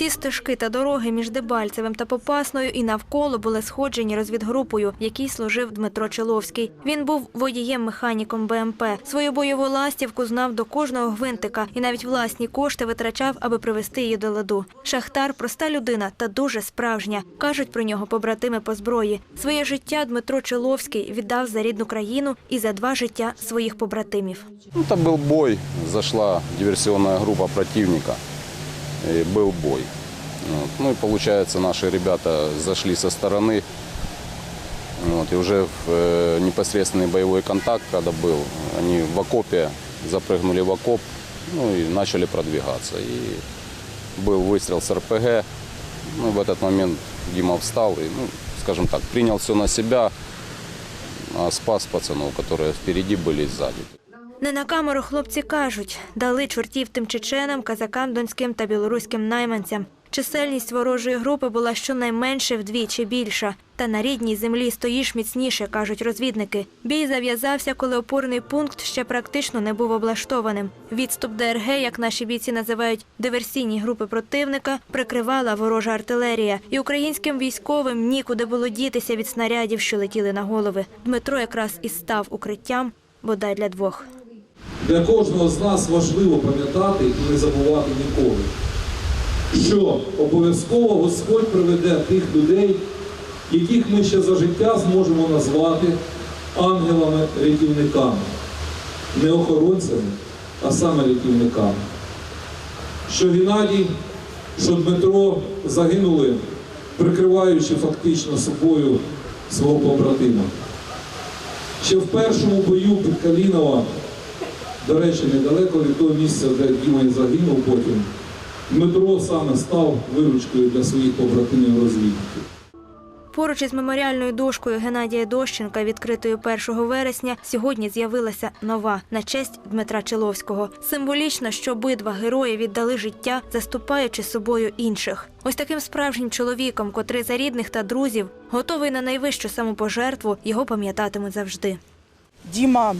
Всі стежки та дороги між Дебальцевим та Попасною і навколо були сходжені розвідгрупою, якій служив Дмитро Чоловський. Він був водієм-механіком БМП. Свою бойову ластівку знав до кожного гвинтика і навіть власні кошти витрачав, аби привести її до ладу. Шахтар проста людина та дуже справжня. кажуть про нього побратими по зброї. Своє життя Дмитро Чоловський віддав за рідну країну і за два життя своїх побратимів. Ну, был бой, зашла диверсионная группа противника, и был бой. Вот. Ну и получается, наши ребята зашли со стороны, вот, и уже в э, непосредственный боевой контакт, когда был, они в окопе запрыгнули в окоп, ну и начали продвигаться. И был выстрел с РПГ, ну, в этот момент Дима встал и, ну, скажем так, принял все на себя, а спас пацанов, которые впереди были и сзади. Не на камеру хлопці кажуть, дали чортів тим чеченам, казакам, донським та білоруським найманцям. Чисельність ворожої групи була щонайменше вдвічі більша. Та на рідній землі стоїш міцніше, кажуть розвідники. Бій зав'язався, коли опорний пункт ще практично не був облаштованим. Відступ ДРГ, як наші бійці називають диверсійні групи противника, прикривала ворожа артилерія. І українським військовим нікуди було дітися від снарядів, що летіли на голови. Дмитро якраз і став укриттям, бодай для двох. Для кожного з нас важливо пам'ятати і не забувати ніколи, що обов'язково Господь приведе тих людей, яких ми ще за життя зможемо назвати ангелами-рятівниками, не охоронцями, а саме рятівниками. Що Геннадій, що Дмитро загинули, прикриваючи фактично собою свого побратима. Ще в першому бою під Калінова до речі, недалеко від того місця, де Діма і загинув потім, Дмитро саме став виручкою для своїх побратимів розвідників. Поруч із меморіальною дошкою Геннадія Дощенка, відкритою 1 вересня, сьогодні з'явилася нова на честь Дмитра Чиловського. Символічно, що обидва герої віддали життя, заступаючи собою інших. Ось таким справжнім чоловіком, котрий за рідних та друзів, готовий на найвищу самопожертву, його пам'ятатимуть завжди. Дима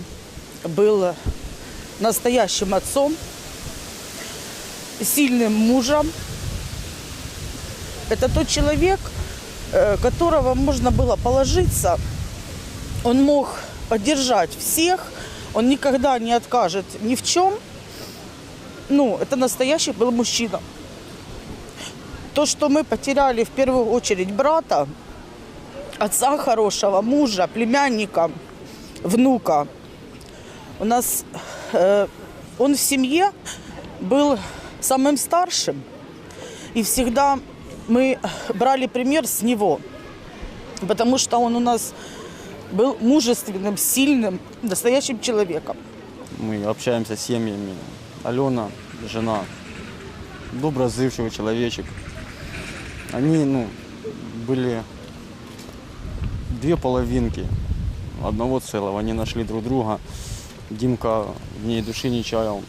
был настоящим отцом, сильным мужем. Это тот человек, э, которого можно было положиться. Он мог поддержать всех, он никогда не откажет ни в чем. Ну, это настоящий был мужчина. То, что мы потеряли в первую очередь брата, отца хорошего, мужа, племянника, внука. У нас он в семье был самым старшим, и всегда мы брали пример с него, потому что он у нас был мужественным, сильным, настоящим человеком. Мы общаемся с семьями. Алена, жена, доброзывчивый человечек. Они, ну, были две половинки одного целого. Они нашли друг друга. Димка в ней души не чаял.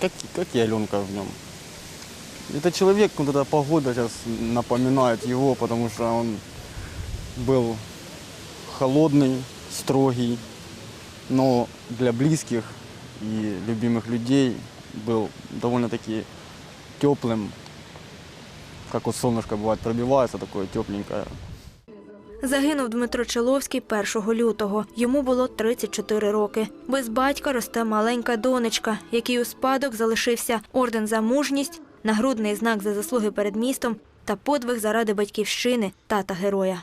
Как, как и Аленка в нем. Этот человек, вот эта погода сейчас напоминает его, потому что он был холодный, строгий, но для близких и любимых людей был довольно-таки теплым, как вот солнышко бывает пробивается, такое тепленькое. Загинув Дмитро Чоловський 1 лютого. Йому було 34 роки. Без батька росте маленька донечка, якій у спадок залишився орден за мужність, нагрудний знак за заслуги перед містом та подвиг заради батьківщини тата героя.